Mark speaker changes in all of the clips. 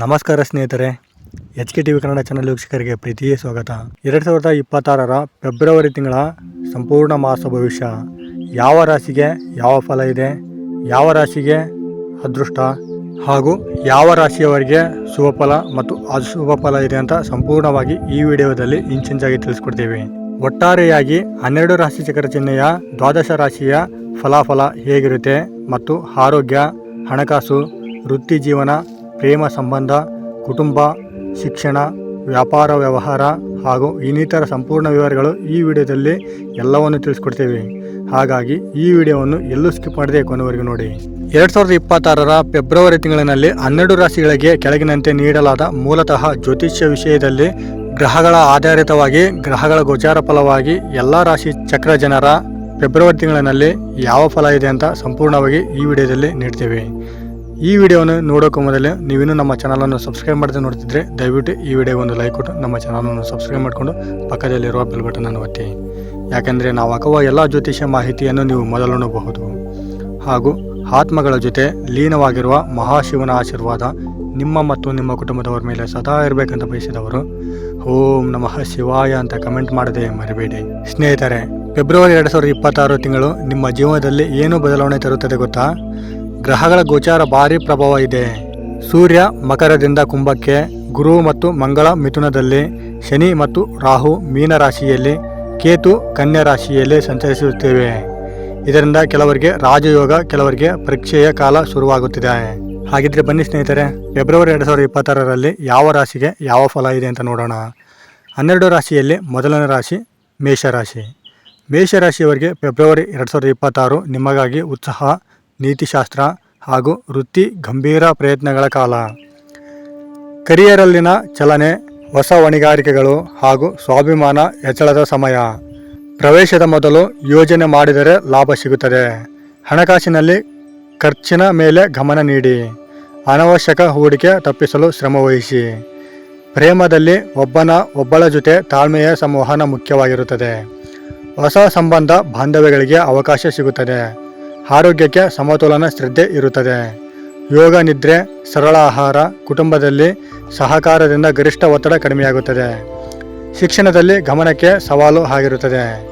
Speaker 1: ನಮಸ್ಕಾರ ಸ್ನೇಹಿತರೆ, H K T V Kannada channel ವೀಕ್ಷಕರಿಗೆ ಪ್ರೀತಿಯೇ ಸ್ವಾಗತ. ಎರಡು ಸಾವಿರದ ಇಪ್ಪತ್ತಾರರ ಫೆಬ್ರವರಿ ತಿಂಗಳ ಸಂಪೂರ್ಣ ಮಾಸ ಭವಿಷ್ಯ. ಯಾವ ರಾಶಿಗೆ ಯಾವ ಫಲ ಇದೆ, ಯಾವ ರಾಶಿಗೆ ಅದೃಷ್ಟ, ಹಾಗೂ ಯಾವ ರಾಶಿಯವರಿಗೆ ಶುಭ ಫಲ ಮತ್ತು ಅಶುಭ ಫಲ ಇದೆ ಅಂತ ಸಂಪೂರ್ಣವಾಗಿ ಈ ವಿಡಿಯೋದಲ್ಲಿ ಇಂಚಿಂಚಾಗಿ ತಿಳಿಸ್ಕೊಡ್ತೀವಿ. ಒಟ್ಟಾರೆಯಾಗಿ ಹನ್ನೆರಡು ರಾಶಿ ಚಕ್ರ ಚಿಹ್ನೆಯ ದ್ವಾದಶ ರಾಶಿಯ ಫಲಾಫಲ ಹೇಗಿರುತ್ತೆ ಮತ್ತು ಆರೋಗ್ಯ, ಹಣಕಾಸು, ವೃತ್ತಿ ಜೀವನ ಪ್ರೇಮ ಸಂಬಂಧ, ಕುಟುಂಬ, ಶಿಕ್ಷಣ, ವ್ಯಾಪಾರ, ವ್ಯವಹಾರ ಹಾಗೂ ಇನ್ನಿತರ ಸಂಪೂರ್ಣ ವಿವರಗಳು ಈ ವಿಡಿಯೋದಲ್ಲಿ ಎಲ್ಲವನ್ನು ತಿಳಿಸ್ಕೊಡ್ತೇವೆ. ಹಾಗಾಗಿ ಈ ವಿಡಿಯೋವನ್ನು ಎಲ್ಲೂ ಸ್ಕಿಪ್ ಮಾಡದೆ ಕೊನೆವರೆಗೂ ನೋಡಿ. ಎರಡು ಸಾವಿರದ ಇಪ್ಪತ್ತಾರರ ಫೆಬ್ರವರಿ ತಿಂಗಳಿನಲ್ಲಿ ಹನ್ನೆರಡು ರಾಶಿಗಳಿಗೆ ಕೆಳಗಿನಂತೆ ನೀಡಲಾದ ಮೂಲತಃ ಜ್ಯೋತಿಷ್ಯ ವಿಷಯದಲ್ಲಿ ಗ್ರಹಗಳ ಆಧಾರಿತವಾಗಿ, ಗ್ರಹಗಳ ಗೋಚಾರ ಫಲವಾಗಿ ಎಲ್ಲ ರಾಶಿ ಚಕ್ರ ಜನರ ಫೆಬ್ರವರಿ ತಿಂಗಳಿನಲ್ಲಿ ಯಾವ ಫಲ ಇದೆ ಅಂತ ಸಂಪೂರ್ಣವಾಗಿ ಈ ವಿಡಿಯೋದಲ್ಲಿ ನೀಡ್ತೇವೆ. ಈ ವಿಡಿಯೋವನ್ನು ನೋಡೋಕೆ ಮೊದಲೇ ನೀವಿನ್ನೂ ನಮ್ಮ ಚಾನಲನ್ನು ಸಬ್ಸ್ಕ್ರೈಬ್ ಮಾಡದೆ ನೋಡ್ತಿದ್ರೆ ದಯವಿಟ್ಟು ಈ ವಿಡಿಯೋಗೆ ಒಂದು ಲೈಕ್ ಕೊಟ್ಟು ನಮ್ಮ ಚಾನಲನ್ನು ಸಬ್ಸ್ಕ್ರೈಬ್ ಮಾಡಿಕೊಂಡು ಪಕ್ಕದಲ್ಲಿರುವ ಬೆಲ್ ಬಟನನ್ನು ಒತ್ತಿ. ಯಾಕೆಂದರೆ ನಾವು ಹಾಕುವ ಎಲ್ಲ ಜ್ಯೋತಿಷ್ಯ ಮಾಹಿತಿಯನ್ನು ನೀವು ಮೊದಲು ನೋಡಬಹುದು. ಹಾಗೂ ಆತ್ಮಗಳ ಜೊತೆ ಲೀನವಾಗಿರುವ ಮಹಾಶಿವನ ಆಶೀರ್ವಾದ ನಿಮ್ಮ ಮತ್ತು ನಿಮ್ಮ ಕುಟುಂಬದವರ ಮೇಲೆ ಸದಾ ಇರಬೇಕಂತ ಬಯಸಿದವರು, ಓಂ ನಮಃ ಶಿವಾಯ ಅಂತ ಕಮೆಂಟ್ ಮಾಡದೆ ಮರಿಬೇಡಿ. ಸ್ನೇಹಿತರೆ, ಫೆಬ್ರವರಿ ಎರಡು ಸಾವಿರದ ಇಪ್ಪತ್ತಾರು ತಿಂಗಳು ನಿಮ್ಮ ಜೀವನದಲ್ಲಿ ಏನು ಬದಲಾವಣೆ ತರುತ್ತದೆ ಗೊತ್ತಾ? ಗ್ರಹಗಳ ಗೋಚಾರ ಭಾರಿ ಪ್ರಭಾವ ಇದೆ. ಸೂರ್ಯ ಮಕರದಿಂದ ಕುಂಭಕ್ಕೆ, ಗುರು ಮತ್ತು ಮಂಗಳ ಮಿಥುನದಲ್ಲಿ ಶನಿ ಮತ್ತು ರಾಹು ಮೀನ ರಾಶಿಯಲ್ಲಿ ಕೇತು ಕನ್ಯಾ ರಾಶಿಯಲ್ಲಿ ಸಂಚರಿಸುತ್ತೇವೆ. ಇದರಿಂದ ಕೆಲವರಿಗೆ ರಾಜಯೋಗ, ಕೆಲವರಿಗೆ ಪರೀಕ್ಷೆಯ ಕಾಲ ಶುರುವಾಗುತ್ತಿದೆ. ಹಾಗಿದ್ರೆ ಬನ್ನಿ ಸ್ನೇಹಿತರೆ, ಫೆಬ್ರವರಿ ಎರಡು ಸಾವಿರದ ಇಪ್ಪತ್ತಾರರಲ್ಲಿ ಯಾವ ರಾಶಿಗೆ ಯಾವ ಫಲ ಇದೆ ಅಂತ ನೋಡೋಣ. ಹನ್ನೆರಡು ರಾಶಿಯಲ್ಲಿ ಮೊದಲನೇ ರಾಶಿ ಮೇಷರಾಶಿ. ಮೇಷರಾಶಿಯವರಿಗೆ ಫೆಬ್ರವರಿ ಎರಡು ಸಾವಿರದ ಇಪ್ಪತ್ತಾರು ನಿಮಗಾಗಿ ಉತ್ಸಾಹ ನೀತಿಶಾಸ್ತ್ರ ಹಾಗೂ ವೃತ್ತಿ ಗಂಭೀರ ಪ್ರಯತ್ನಗಳ ಕಾಲ. ಕರಿಯರಲ್ಲಿನ ಚಲನೆ, ಹೊಸ ಹೊಣೆಗಾರಿಕೆಗಳು ಹಾಗೂ ಸ್ವಾಭಿಮಾನ ಹೆಚ್ಚಳದ ಸಮಯ. ಪ್ರವೇಶದ ಮೊದಲು ಯೋಜನೆ ಮಾಡಿದರೆ ಲಾಭ ಸಿಗುತ್ತದೆ. ಹಣಕಾಸಿನಲ್ಲಿ ಖರ್ಚಿನ ಮೇಲೆ ಗಮನ ನೀಡಿ. ಅನವಶ್ಯಕ ಹೂಡಿಕೆ ತಪ್ಪಿಸಲು ಶ್ರಮವಹಿಸಿ ಪ್ರೇಮದಲ್ಲಿ ಒಬ್ಬನ ಒಬ್ಬಳ ಜೊತೆ ತಾಳ್ಮೆಯ ಸಂವಹನ ಮುಖ್ಯವಾಗಿರುತ್ತದೆ. ಹೊಸ ಸಂಬಂಧ, ಬಾಂಧವ್ಯಗಳಿಗೆ ಅವಕಾಶ ಸಿಗುತ್ತದೆ. ಆರೋಗ್ಯಕ್ಕೆ ಸಮತೋಲನ ಶ್ರದ್ಧೆ ಇರುತ್ತದೆ. ಯೋಗ ನಿದ್ರೆ, ಸರಳ ಆಹಾರ, ಕುಟುಂಬದಲ್ಲಿ ಸಹಕಾರದಿಂದ ಗರಿಷ್ಠ ಒತ್ತಡ ಕಡಿಮೆಯಾಗುತ್ತದೆ. ಶಿಕ್ಷಣದಲ್ಲಿ ಗಮನಕ್ಕೆ ಸವಾಲು ಆಗಿರುತ್ತದೆ.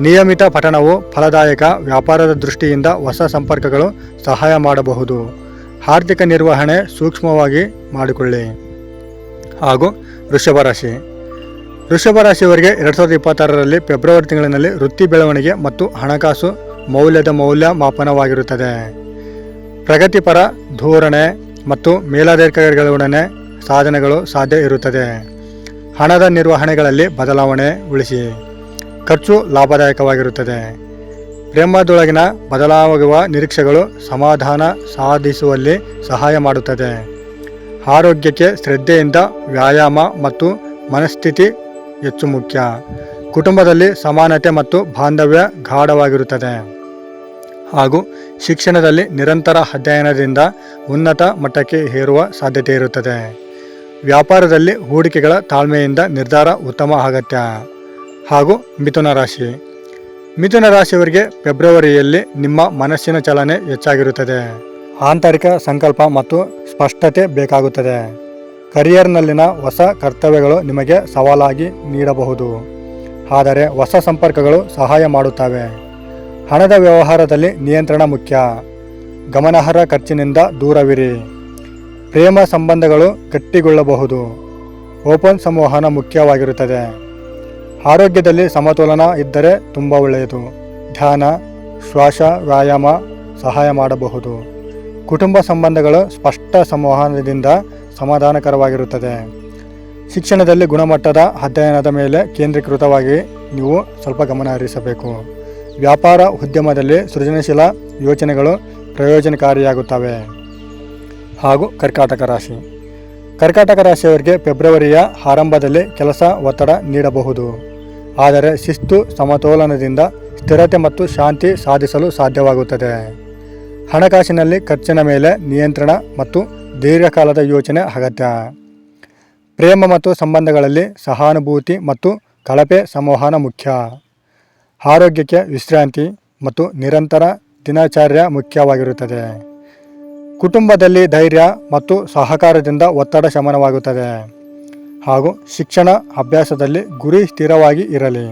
Speaker 1: ನಿಯಮಿತ ಪಠಣವು ಫಲದಾಯಕ ವ್ಯಾಪಾರದ ದೃಷ್ಟಿಯಿಂದ ಹೊಸ ಸಂಪರ್ಕಗಳು ಸಹಾಯ ಮಾಡಬಹುದು. ಆರ್ಥಿಕ ನಿರ್ವಹಣೆ ಸೂಕ್ಷ್ಮವಾಗಿ ಮಾಡಿಕೊಳ್ಳಿ. ಹಾಗೂ ವೃಷಭ ರಾಶಿ. ವೃಷಭ ರಾಶಿಯವರಿಗೆ ಎರಡು ಸಾವಿರದ ಇಪ್ಪತ್ತಾರರಲ್ಲಿ ಫೆಬ್ರವರಿ ತಿಂಗಳಿನಲ್ಲಿ ವೃತ್ತಿ ಬೆಳವಣಿಗೆ ಮತ್ತು ಹಣಕಾಸು ಮೌಲ್ಯದ ಮೌಲ್ಯ ಮಾಪನವಾಗಿರುತ್ತದೆ. ಪ್ರಗತಿಪರ ಧೋರಣೆ ಮತ್ತು ಮೇಲಾಧಿಕಾರಿಗಳೊಡನೆ ಸಾಧನೆಗಳು ಸಾಧ್ಯ ಇರುತ್ತದೆ. ಹಣದ ನಿರ್ವಹಣೆಗಳಲ್ಲಿ ಬದಲಾವಣೆ ಉಳಿಸಿ. ಖರ್ಚು ಲಾಭದಾಯಕವಾಗಿರುತ್ತದೆ. ಪ್ರೇಮದೊಳಗಿನ ಬದಲಾಗುವ ನಿರೀಕ್ಷೆಗಳು ಸಮಾಧಾನ ಸಾಧಿಸುವಲ್ಲಿ ಸಹಾಯ ಮಾಡುತ್ತದೆ. ಆರೋಗ್ಯಕ್ಕೆ ಶ್ರದ್ಧೆಯಿಂದ ವ್ಯಾಯಾಮ ಮತ್ತು ಮನಸ್ಥಿತಿ ಹೆಚ್ಚು ಮುಖ್ಯ. ಕುಟುಂಬದಲ್ಲಿ ಸಮಾನತೆ ಮತ್ತು ಬಾಂಧವ್ಯ ಗಾಢವಾಗಿರುತ್ತದೆ. ಹಾಗೂ ಶಿಕ್ಷಣದಲ್ಲಿ ನಿರಂತರ ಅಧ್ಯಯನದಿಂದ ಉನ್ನತ ಮಟ್ಟಕ್ಕೆ ಏರುವ ಸಾಧ್ಯತೆ ಇರುತ್ತದೆ. ವ್ಯಾಪಾರದಲ್ಲಿ ಹೂಡಿಕೆಗಳ ತಾಳ್ಮೆಯಿಂದ ನಿರ್ಧಾರ ಉತ್ತಮ ಅಗತ್ಯ. ಹಾಗೂ ಮಿಥುನ ರಾಶಿ. ಮಿಥುನ ರಾಶಿಯವರಿಗೆ ಫೆಬ್ರವರಿಯಲ್ಲಿ ನಿಮ್ಮ ಮನಸ್ಸಿನ ಚಲನೆ ಹೆಚ್ಚಾಗಿರುತ್ತದೆ. ಆಂತರಿಕ ಸಂಕಲ್ಪ ಮತ್ತು ಸ್ಪಷ್ಟತೆ ಬೇಕಾಗುತ್ತದೆ. ಕರಿಯರ್ನಲ್ಲಿನ ಹೊಸ ಕರ್ತವ್ಯಗಳು ನಿಮಗೆ ಸವಾಲಾಗಿ ನೀಡಬಹುದು. ಆದರೆ ಹೊಸ ಸಂಪರ್ಕಗಳು ಸಹಾಯ ಮಾಡುತ್ತವೆ. ಹಣದ ವ್ಯವಹಾರದಲ್ಲಿ ನಿಯಂತ್ರಣ ಮುಖ್ಯ. ಗಮನಾರ್ಹ ಖರ್ಚಿನಿಂದ ದೂರವಿರಿ. ಪ್ರೇಮ ಸಂಬಂಧಗಳು ಗಟ್ಟಿಗೊಳ್ಳಬಹುದು. ಓಪನ್ ಸಂವಹನ ಮುಖ್ಯವಾಗಿರುತ್ತದೆ. ಆರೋಗ್ಯದಲ್ಲಿ ಸಮತೋಲನ ಇದ್ದರೆ ತುಂಬ ಒಳ್ಳೆಯದು. ಧ್ಯಾನ, ಶ್ವಾಸ, ವ್ಯಾಯಾಮ ಸಹಾಯ ಮಾಡಬಹುದು. ಕುಟುಂಬ ಸಂಬಂಧಗಳು ಸ್ಪಷ್ಟ ಸಂವಹನದಿಂದ ಸಮಾಧಾನಕರವಾಗಿರುತ್ತದೆ. ಶಿಕ್ಷಣದಲ್ಲಿ ಗುಣಮಟ್ಟದ ಅಧ್ಯಯನದ ಮೇಲೆ ಕೇಂದ್ರೀಕೃತವಾಗಿ ನೀವು ಸ್ವಲ್ಪ ಗಮನ ಹರಿಸಬೇಕು. ವ್ಯಾಪಾರ ಉದ್ಯಮದಲ್ಲಿ ಸೃಜನಶೀಲ ಯೋಚನೆಗಳು ಪ್ರಯೋಜನಕಾರಿಯಾಗುತ್ತವೆ. ಹಾಗೂ ಕರ್ಕಾಟಕ ರಾಶಿ. ಕರ್ಕಾಟಕ ರಾಶಿಯವರಿಗೆ ಫೆಬ್ರವರಿಯ ಆರಂಭದಲ್ಲಿ ಕೆಲಸ ಒತ್ತಡ ನೀಡಬಹುದು. ಆದರೆ ಶಿಸ್ತು ಸಮತೋಲನದಿಂದ ಸ್ಥಿರತೆ ಮತ್ತು ಶಾಂತಿ ಸಾಧಿಸಲು ಸಾಧ್ಯವಾಗುತ್ತದೆ. ಹಣಕಾಸಿನಲ್ಲಿ ಖರ್ಚಿನ ಮೇಲೆ ನಿಯಂತ್ರಣ ಮತ್ತು ದೀರ್ಘಕಾಲದ ಯೋಚನೆ ಅಗತ್ಯ. ಪ್ರೇಮ ಮತ್ತು ಸಂಬಂಧಗಳಲ್ಲಿ ಸಹಾನುಭೂತಿ ಮತ್ತು ಕಳಪೆ ಸಂವಹನ ಮುಖ್ಯ. ಆರೋಗ್ಯಕ್ಕೆ ವಿಶ್ರಾಂತಿ ಮತ್ತು ನಿರಂತರ ದಿನಾಚಾರ್ಯ ಮುಖ್ಯವಾಗಿರುತ್ತದೆ. ಕುಟುಂಬದಲ್ಲಿ ಧೈರ್ಯ ಮತ್ತು ಸಹಕಾರದಿಂದ ಒತ್ತಡ ಶಮನವಾಗುತ್ತದೆ. ಹಾಗೂ ಶಿಕ್ಷಣ ಅಭ್ಯಾಸದಲ್ಲಿ ಗುರಿ ಸ್ಥಿರವಾಗಿ ಇರಲಿ.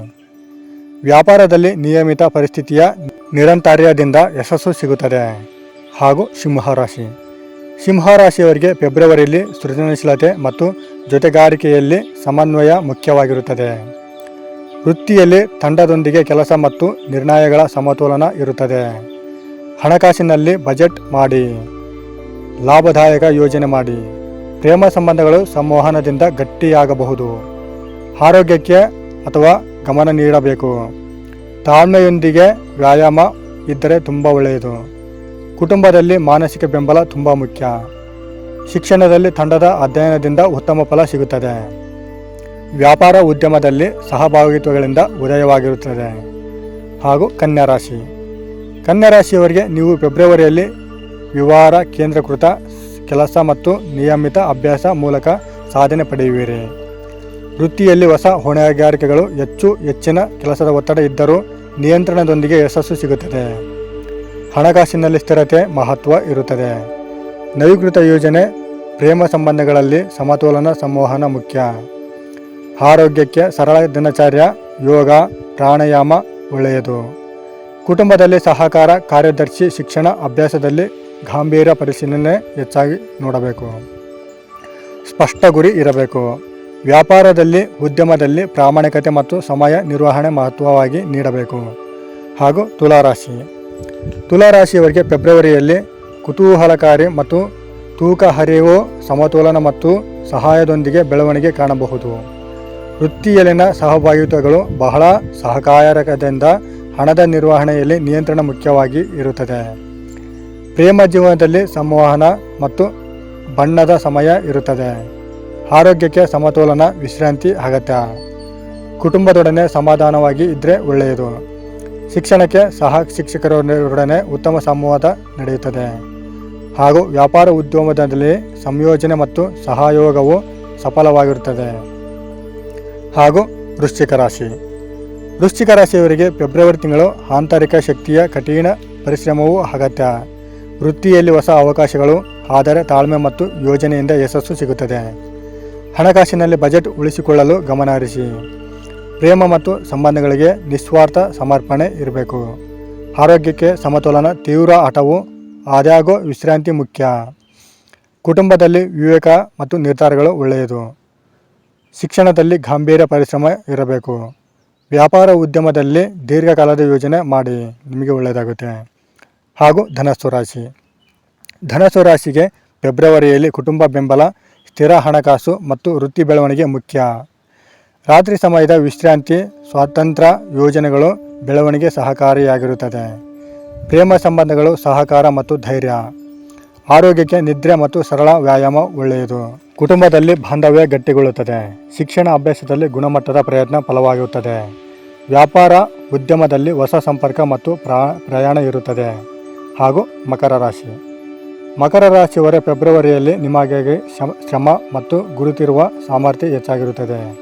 Speaker 1: ವ್ಯಾಪಾರದಲ್ಲಿ ನಿಯಮಿತ ಪರಿಸ್ಥಿತಿಯ ನಿರಂತರ್ಯದಿಂದ ಯಶಸ್ಸು ಸಿಗುತ್ತದೆ. ಹಾಗೂ ಸಿಂಹರಾಶಿ ಸಿಂಹರಾಶಿಯವರಿಗೆ ಫೆಬ್ರವರಿಯಲ್ಲಿ ಸೃಜನಶೀಲತೆ ಮತ್ತು ಜೊತೆಗಾರಿಕೆಯಲ್ಲಿ ಸಮನ್ವಯ ಮುಖ್ಯವಾಗಿರುತ್ತದೆ. ವೃತ್ತಿಯಲ್ಲಿ ತಂಡದೊಂದಿಗೆ ಕೆಲಸ ಮತ್ತು ನಿರ್ಣಯಗಳ ಸಮತೋಲನ ಇರುತ್ತದೆ. ಹಣಕಾಸಿನಲ್ಲಿ ಬಜೆಟ್ ಮಾಡಿ. ಲಾಭದಾಯಕ ಯೋಜನೆ ಮಾಡಿ. ಪ್ರೇಮ ಸಂಬಂಧಗಳು ಸಂವಹನದಿಂದ ಗಟ್ಟಿಯಾಗಬಹುದು. ಆರೋಗ್ಯಕ್ಕೆ ಅಥವಾ ಗಮನ ನೀಡಬೇಕು. ತಾಳ್ಮೆಯೊಂದಿಗೆ ವ್ಯಾಯಾಮ ಇದ್ದರೆ ತುಂಬ ಒಳ್ಳೆಯದು. ಕುಟುಂಬದಲ್ಲಿ ಮಾನಸಿಕ ಬೆಂಬಲ ತುಂಬ ಮುಖ್ಯ. ಶಿಕ್ಷಣದಲ್ಲಿ ತಂಡದ ಅಧ್ಯಯನದಿಂದ ಉತ್ತಮ ಫಲ ಸಿಗುತ್ತದೆ. ವ್ಯಾಪಾರ ಉದ್ಯಮದಲ್ಲಿ ಸಹಭಾಗಿತ್ವಗಳಿಂದ ಉದಯವಾಗಿರುತ್ತದೆ. ಹಾಗೂ ಕನ್ಯಾ ರಾಶಿ ಕನ್ಯಾ ರಾಶಿಯವರಿಗೆ ನೀವು ಫೆಬ್ರವರಿಯಲ್ಲಿ ವ್ಯವಹಾರ ಕೇಂದ್ರೀಕೃತ ಕೆಲಸ ಮತ್ತು ನಿಯಮಿತ ಅಭ್ಯಾಸ ಮೂಲಕ ಸಾಧನೆ ಪಡೆಯುವಿರಿ. ವೃತ್ತಿಯಲ್ಲಿ ಹೊಸ ಹೊಣೆಗಾರಿಕೆಗಳು ಹೆಚ್ಚು ಹೆಚ್ಚಿನ ಕೆಲಸದ ಒತ್ತಡ ಇದ್ದರೂ ನಿಯಂತ್ರಣದೊಂದಿಗೆ ಯಶಸ್ಸು ಸಿಗುತ್ತದೆ. ಹಣಕಾಸಿನಲ್ಲಿ ಸ್ಥಿರತೆ ಮಹತ್ವ ಇರುತ್ತದೆ. ನವೀಕೃತ ಯೋಜನೆ ಪ್ರೇಮ ಸಂಬಂಧಗಳಲ್ಲಿ ಸಮತೋಲನ ಸಂವಹನ ಮುಖ್ಯ. ಆರೋಗ್ಯಕ್ಕೆ ಸರಳ ದಿನಚರ್ಯ, ಯೋಗ, ಪ್ರಾಣಾಯಾಮ ಒಳ್ಳೆಯದು. ಕುಟುಂಬದಲ್ಲಿ ಸಹಕಾರ, ಕಾರ್ಯದರ್ಶಿ ಶಿಕ್ಷಣ ಅಭ್ಯಾಸದಲ್ಲಿ ಗಾಂಭೀರ್ಯ ಪರಿಶೀಲನೆ ಹೆಚ್ಚಾಗಿ ನೋಡಬೇಕು. ಸ್ಪಷ್ಟ ಗುರಿ ಇರಬೇಕು. ವ್ಯಾಪಾರದಲ್ಲಿ, ಉದ್ಯಮದಲ್ಲಿ ಪ್ರಾಮಾಣಿಕತೆ ಮತ್ತು ಸಮಯ ನಿರ್ವಹಣೆ ಮಹತ್ವವಾಗಿ ನೀಡಬೇಕು. ಹಾಗೂ ತುಲಾರಾಶಿ. ತುಲಾರಾಶಿಯವರಿಗೆ ಫೆಬ್ರವರಿಯಲ್ಲಿ ಕುತೂಹಲಕಾರಿ ಮತ್ತು ತೂಕ ಹರಿವು, ಸಮತೋಲನ ಮತ್ತು ಸಹಾಯದೊಂದಿಗೆ ಬೆಳವಣಿಗೆ ಕಾಣಬಹುದು. ವೃತ್ತಿಯಲ್ಲಿನ ಸಹಭಾಗಿತ್ವಗಳು ಬಹಳ ಸಹಕಾರಕದಿಂದ ಹಣದ ನಿರ್ವಹಣೆಯಲ್ಲಿ ನಿಯಂತ್ರಣ ಮುಖ್ಯವಾಗಿ ಇರುತ್ತದೆ. ಪ್ರೇಮ ಜೀವನದಲ್ಲಿ ಸಂವಹನ ಮತ್ತು ಬಣ್ಣದ ಸಮಯ ಇರುತ್ತದೆ. ಆರೋಗ್ಯಕ್ಕೆ ಸಮತೋಲನ, ವಿಶ್ರಾಂತಿ ಅಗತ್ಯ. ಕುಟುಂಬದೊಡನೆ ಸಮಾಧಾನವಾಗಿ ಇದ್ದರೆ ಒಳ್ಳೆಯದು. ಶಿಕ್ಷಣಕ್ಕೆ ಸಹ ಶಿಕ್ಷಕರೊಡನೆ ಉತ್ತಮ ಸಂವಾದ ನಡೆಯುತ್ತದೆ. ಹಾಗೂ ವ್ಯಾಪಾರ ಉದ್ಯಮದಲ್ಲಿ ಸಂಯೋಜನೆ ಮತ್ತು ಸಹಯೋಗವು ಸಫಲವಾಗಿರುತ್ತದೆ. ಹಾಗೂ ವೃಶ್ಚಿಕ ರಾಶಿ. ವೃಶ್ಚಿಕ ರಾಶಿಯವರಿಗೆ ಫೆಬ್ರವರಿ ತಿಂಗಳು ಆಂತರಿಕ ಶಕ್ತಿಯ ಕಠಿಣ ಪರಿಶ್ರಮವು ಅಗತ್ಯ. ವೃತ್ತಿಯಲ್ಲಿ ಹೊಸ ಅವಕಾಶಗಳು, ಆದರೆ ತಾಳ್ಮೆ ಮತ್ತು ಯೋಜನೆಯಿಂದ ಯಶಸ್ಸು ಸಿಗುತ್ತದೆ. ಹಣಕಾಸಿನಲ್ಲಿ ಬಜೆಟ್ ಉಳಿಸಿಕೊಳ್ಳಲು ಗಮನಹರಿಸಿ. ಪ್ರೇಮ ಮತ್ತು ಸಂಬಂಧಗಳಿಗೆ ನಿಸ್ವಾರ್ಥ ಸಮರ್ಪಣೆ ಇರಬೇಕು. ಆರೋಗ್ಯಕ್ಕೆ ಸಮತೋಲನ, ತೀವ್ರ ಹಠವು ಆದಾಗೋ ವಿಶ್ರಾಂತಿ ಮುಖ್ಯ. ಕುಟುಂಬದಲ್ಲಿ ವಿವೇಕ ಮತ್ತು ನಿರ್ಧಾರಗಳು ಒಳ್ಳೆಯದು. ಶಿಕ್ಷಣದಲ್ಲಿ ಗಂಭೀರ ಪರಿಶ್ರಮ ಇರಬೇಕು. ವ್ಯಾಪಾರ ಉದ್ಯಮದಲ್ಲಿ ದೀರ್ಘಕಾಲದ ಯೋಜನೆ ಮಾಡಿ, ನಿಮಗೆ ಒಳ್ಳೆಯದಾಗುತ್ತೆ. ಹಾಗೂ ಧನಸ್ಸು ರಾಶಿ. ಧನಸ್ಸು ರಾಶಿಗೆ ಫೆಬ್ರವರಿಯಲ್ಲಿ ಕುಟುಂಬ ಬೆಂಬಲ, ಸ್ಥಿರ ಹಣಕಾಸು ಮತ್ತು ವೃತ್ತಿ ಬೆಳವಣಿಗೆ ಮುಖ್ಯ. ರಾತ್ರಿ ಸಮಯದ ವಿಶ್ರಾಂತಿ, ಸ್ವಾತಂತ್ರ್ಯ ಯೋಜನೆಗಳು ಬೆಳವಣಿಗೆ ಸಹಕಾರಿಯಾಗಿರುತ್ತದೆ. ಪ್ರೇಮ ಸಂಬಂಧಗಳು, ಸಹಕಾರ ಮತ್ತು ಧೈರ್ಯ. ಆರೋಗ್ಯಕ್ಕೆ ನಿದ್ರೆ ಮತ್ತು ಸರಳ ವ್ಯಾಯಾಮ ಒಳ್ಳೆಯದು. ಕುಟುಂಬದಲ್ಲಿ ಬಾಂಧವ್ಯ ಗಟ್ಟಿಗೊಳ್ಳುತ್ತದೆ. ಶಿಕ್ಷಣ ಅಭ್ಯಾಸದಲ್ಲಿ ಗುಣಮಟ್ಟದ ಪ್ರಯತ್ನ ಫಲವಾಗುತ್ತದೆ. ವ್ಯಾಪಾರ ಉದ್ಯಮದಲ್ಲಿ ಹೊಸ ಸಂಪರ್ಕ ಮತ್ತು ಪ್ರಾ, ಪ್ರಯಾಣ ಇರುತ್ತದೆ. ಹಾಗೂ ಮಕರ ರಾಶಿ. ಮಕರ ರಾಶಿಯವರ ಫೆಬ್ರವರಿಯಲ್ಲಿ ನಿಮಗೆ ಶ್ರಮ ಮತ್ತು ಗುರುತಿರುವ ಸಾಮರ್ಥ್ಯ ಹೆಚ್ಚಾಗಿರುತ್ತದೆ.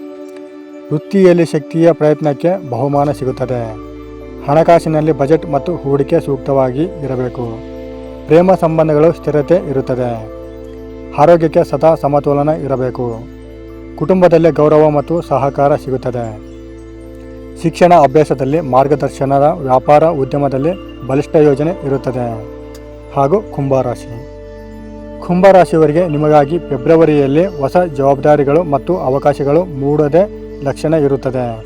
Speaker 1: ವೃತ್ತಿಯಲ್ಲಿ ಶಕ್ತಿಯ ಪ್ರಯತ್ನಕ್ಕೆ ಬಹುಮಾನ ಸಿಗುತ್ತದೆ. ಹಣಕಾಸಿನಲ್ಲಿ ಬಜೆಟ್ ಮತ್ತು ಹೂಡಿಕೆ ಸೂಕ್ತವಾಗಿ ಇರಬೇಕು. ಪ್ರೇಮ ಸಂಬಂಧಗಳು ಸ್ಥಿರತೆ ಇರುತ್ತದೆ. ಆರೋಗ್ಯಕ್ಕೆ ಸದಾ ಸಮತೋಲನ ಇರಬೇಕು. ಕುಟುಂಬದಲ್ಲಿ ಗೌರವ ಮತ್ತು ಸಹಕಾರ ಸಿಗುತ್ತದೆ. ಶಿಕ್ಷಣ ಅಭ್ಯಾಸದಲ್ಲಿ ಮಾರ್ಗದರ್ಶನದ ವ್ಯಾಪಾರ ಉದ್ಯಮದಲ್ಲಿ ಬಲಿಷ್ಠ ಯೋಜನೆ ಇರುತ್ತದೆ. ಹಾಗೂ ಕುಂಭರಾಶಿ. ಕುಂಭರಾಶಿಯವರಿಗೆ ನಿಮಗಾಗಿ ಫೆಬ್ರವರಿಯಲ್ಲಿ ಹೊಸ ಜವಾಬ್ದಾರಿಗಳು ಮತ್ತು ಅವಕಾಶಗಳು ಮೂಡದೆ ಲಕ್ಷಣ ಇರುತ್ತದೆ.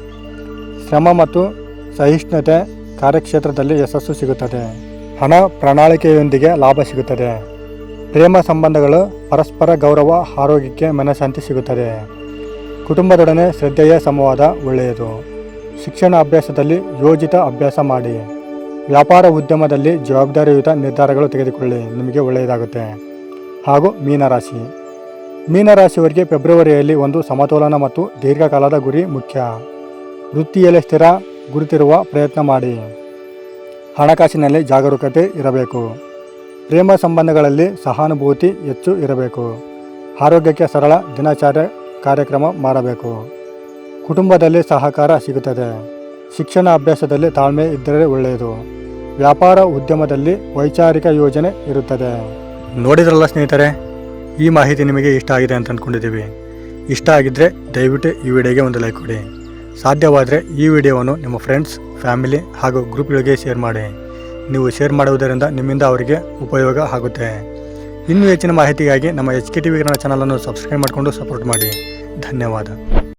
Speaker 1: ಶ್ರಮ ಮತ್ತು ಸಹಿಷ್ಣುತೆ ಕಾರ್ಯಕ್ಷೇತ್ರದಲ್ಲಿ ಯಶಸ್ಸು ಸಿಗುತ್ತದೆ. ಹಣ ಪ್ರಣಾಳಿಕೆಯೊಂದಿಗೆ ಲಾಭ ಸಿಗುತ್ತದೆ. ಪ್ರೇಮ ಸಂಬಂಧಗಳು ಪರಸ್ಪರ ಗೌರವ, ಆರೋಗ್ಯಕ್ಕೆ ಮನಃಶಾಂತಿ ಸಿಗುತ್ತದೆ. ಕುಟುಂಬದೊಡನೆ ಶ್ರದ್ಧೆಯ ಸಂವಾದ ಒಳ್ಳೆಯದು. ಶಿಕ್ಷಣ ಅಭ್ಯಾಸದಲ್ಲಿ ಯೋಜಿತ ಅಭ್ಯಾಸ ಮಾಡಿ. ವ್ಯಾಪಾರ ಉದ್ಯಮದಲ್ಲಿ ಜವಾಬ್ದಾರಿಯುತ ನಿರ್ಧಾರಗಳು ತೆಗೆದುಕೊಳ್ಳಿ. ನಿಮಗೆ ಒಳ್ಳೆಯದಾಗುತ್ತೆ. ಹಾಗೂ ಮೀನರಾಶಿ. ಮೀನರಾಶಿಯವರಿಗೆ ಫೆಬ್ರವರಿಯಲ್ಲಿ ಒಂದು ಸಮತೋಲನ ಮತ್ತು ದೀರ್ಘಕಾಲದ ಗುರಿ ಮುಖ್ಯ. ವೃತ್ತಿಯಲ್ಲಿ ಸ್ಥಿರ ಗುರುತಿರುವ ಪ್ರಯತ್ನ ಮಾಡಿ. ಹಣಕಾಸಿನಲ್ಲಿ ಜಾಗರೂಕತೆ ಇರಬೇಕು. ಪ್ರೇಮ ಸಂಬಂಧಗಳಲ್ಲಿ ಸಹಾನುಭೂತಿ ಹೆಚ್ಚು ಇರಬೇಕು. ಆರೋಗ್ಯಕ್ಕೆ ಸರಳ ದಿನಾಚಾರ ಕಾರ್ಯಕ್ರಮ ಮಾಡಬೇಕು. ಕುಟುಂಬದಲ್ಲಿ ಸಹಕಾರ ಸಿಗುತ್ತದೆ. ಶಿಕ್ಷಣ ಅಭ್ಯಾಸದಲ್ಲಿ ತಾಳ್ಮೆ ಇದ್ದರೆ ಒಳ್ಳೆಯದು. ವ್ಯಾಪಾರ ಉದ್ಯಮದಲ್ಲಿ ವೈಚಾರಿಕ ಯೋಜನೆ ಇರುತ್ತದೆ. ನೋಡಿದ್ರಲ್ಲ ಸ್ನೇಹಿತರೆ, ಈ ಮಾಹಿತಿ ನಿಮಗೆ ಇಷ್ಟ ಆಗಿದೆ ಅಂತ ಅಂದ್ಕೊಂಡಿದ್ದೀವಿ. ಇಷ್ಟ ಆಗಿದ್ದರೆ ದಯವಿಟ್ಟು ಈ ವಿಡಿಯೋಗೆ ಒಂದು ಲೈಕ್ ಕೊಡಿ. ಸಾಧ್ಯವಾದರೆ ಈ ವಿಡಿಯೋವನ್ನು ನಿಮ್ಮ ಫ್ರೆಂಡ್ಸ್ ಫ್ಯಾಮಿಲಿ ಹಾಗೂ ಗ್ರೂಪ್ಗಳಿಗೆ ಶೇರ್ ಮಾಡಿ. ನೀವು ಶೇರ್ ಮಾಡುವುದರಿಂದ ನಿಮ್ಮಿಂದ ಅವರಿಗೆ ಉಪಯೋಗ ಆಗುತ್ತೆ. ಇನ್ನೂ ಹೆಚ್ಚಿನ ಮಾಹಿತಿಗಾಗಿ ನಮ್ಮ H K T V Kannada ಚಾನಲನ್ನು ಸಬ್ಸ್ಕ್ರೈಬ್ ಮಾಡಿಕೊಂಡು ಸಪೋರ್ಟ್ ಮಾಡಿ. ಧನ್ಯವಾದ.